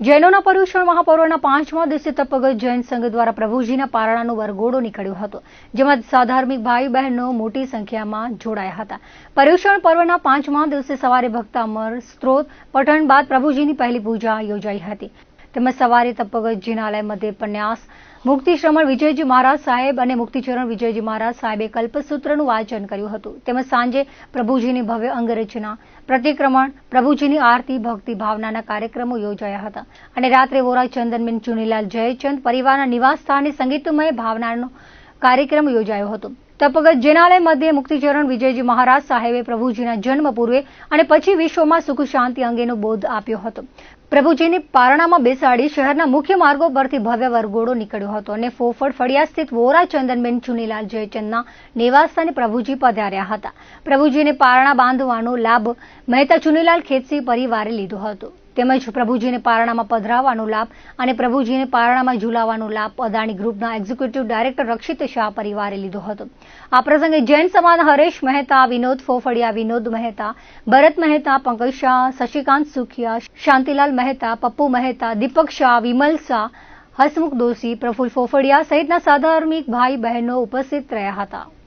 જૈનોના પર્યુષણ મહાપર્વના પાંચમા દિવસે તપગત જૈન સંઘ દ્વારા પ્રભુજીના પારણાનો વરઘોડો નીકળ્યો હતો, જેમાં સાધાર્મિક ભાઈ બહેનો મોટી સંખ્યામાં જોડાયા હતા. પર્યુષણ પર્વના પાંચમા દિવસે સવારે ભક્તામર સ્ત્રોત પઠન બાદ પ્રભુજીની પહેલી પૂજા યોજાઈ હતી. તેમજ સવારે તપગત જિનાલય મધ્ય પન્યાસ મુક્તિશ્રમણ વિજયજી મહારાજ સાહેબ અને મુક્તિચરણ વિજયજી મહારાજ સાહેબે કલ્પસૂત્રનું વાંચન કર્યું હતું. તેમજ સાંજે પ્રભુજીની ભવ્ય અંગરચના, પ્રતિક્રમણ, પ્રભુજીની આરતી, ભક્તિ ભાવનાના કાર્યક્રમો યોજાયા હતા. અને રાત્રે વોરા ચંદનબેન ચુનીલાલ જયચંદ પરિવારના નિવાસ સ્થાને સંગીતમય ભાવનાનો કાર્યક્રમ યોજાયો હતો. તપગત જિનાલય મધ્યે મુક્તિચરણ વિજયજી મહારાજ સાહેબે પ્રભુજીના જન્મ પૂર્વે અને પછી વિશ્વમાં સુખ શાંતિ અંગેનો બોધ આપ્યો હતો. પ્રભુજીની પારણામાં બેસાડી શહેરના મુખ્ય માર્ગો પરથી ભવ્ય વરઘોડો નીકળ્યો હતો અને ફોફળ ફળિયા સ્થિત વોરા ચંદનબેન ચુનીલાલ જયચંદના નિવાસસ્થાને પ્રભુજી પધાર્યા હતા. પ્રભુજીને પારણા બાંધવાનો લાભ મહેતા ચુનીલાલ ખેતસી પરિવારે લીધો હતો. તેમજ પ્રભુજીને પારણામાં પધરાવવાનો લાભ અને પ્રભુજીને પારણામાં ઝુલાવવાનો લાભ અદાણી ગ્રુપના એક્ઝિક્યુટિવ ડાયરેક્ટર રક્ષિત શાહ પરિવારે લીધો હતો. આ પ્રસંગે જૈન સમાન હરેશ મહેતા, વિનોદ ફોફડિયા, વિનોદ મહેતા, ભરત મહેતા, પંકજ શાહ, શશિકાંત સુખિયા, શાંતિલાલ મહેતા, પપ્પુ મહેતા, દીપક શાહ, વિમલ શાહ, હસમુખ દોશી, પ્રફુલ ફોફડિયા સહિતના સાધાર્મિક ભાઈ બહેનો ઉપસ્થિત રહ્યા હતા.